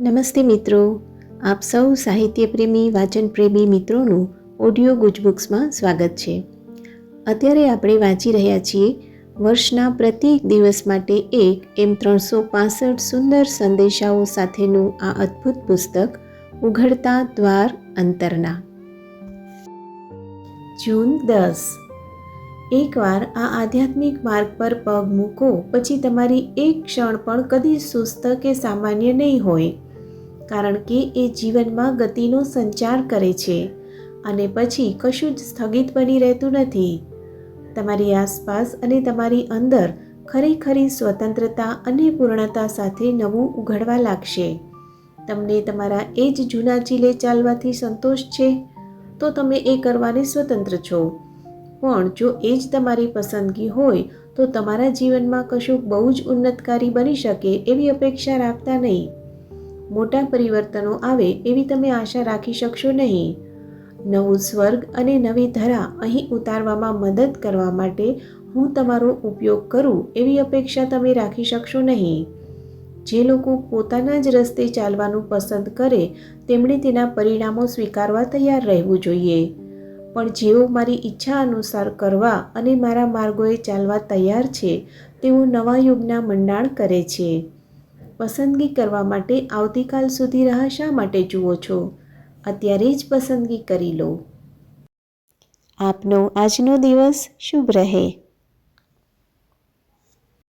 નમસ્તે મિત્રો. આપ સૌ સાહિત્યપ્રેમી, વાચનપ્રેમી મિત્રોનું ઓડિયો ગુજબુક્સમાં સ્વાગત છે. અત્યારે આપણે વાંચી રહ્યા છીએ વર્ષના પ્રત્યેક દિવસ માટે એક એમ ત્રણસો પાસઠ સુંદર સંદેશાઓ સાથેનું આ અદ્ભુત પુસ્તક, ઉઘડતા દ્વાર અંતરના. જૂન દસ. એકવાર આ આધ્યાત્મિક માર્ગ પર પગ મૂકો, પછી તમારી એક ક્ષણ પણ કદી સુસ્ત કે સામાન્ય નહીં હોય. કારણ કે એ જીવનમાં ગતિનો સંચાર કરે છે અને પછી કશું જ સ્થગિત બની રહેતું નથી. તમારી આસપાસ અને તમારી અંદર ખરેખરી સ્વતંત્રતા અને પૂર્ણતા સાથે નવું ઉઘડવા લાગશે. તમને તમારા એ જ જૂના ચીલે ચાલવાથી સંતોષ છે? તો તમે એ કરવાને સ્વતંત્ર છો. પણ જો એ જ તમારી પસંદગી હોય, તો તમારા જીવનમાં કશુંક બહુ જ ઉન્નતકારી બની શકે એવી અપેક્ષા રાખતા નહીં. મોટા પરિવર્તનો આવે એવી તમે આશા રાખી શકશો નહીં. નવું સ્વર્ગ અને નવી ધરા અહીં ઉતારવામાં મદદ કરવા માટે હું તમારો ઉપયોગ કરું એવી અપેક્ષા તમે રાખી શકશો નહીં. જે લોકો પોતાના જ રસ્તે ચાલવાનું પસંદ કરે, તેમણે તેના પરિણામો સ્વીકારવા તૈયાર રહેવું જોઈએ. પણ જેઓ મારી ઈચ્છા અનુસાર કરવા અને મારા માર્ગોએ ચાલવા તૈયાર છે, તેઓ નવા યુગના મંડાણ કરે છે. પસંદગી કરવા માટે આવતીકાલ સુધી રાહ શા માટે જુઓ છો? અત્યારે જ પસંદગી કરી લો. આપનો આજનો દિવસ શુભ રહે.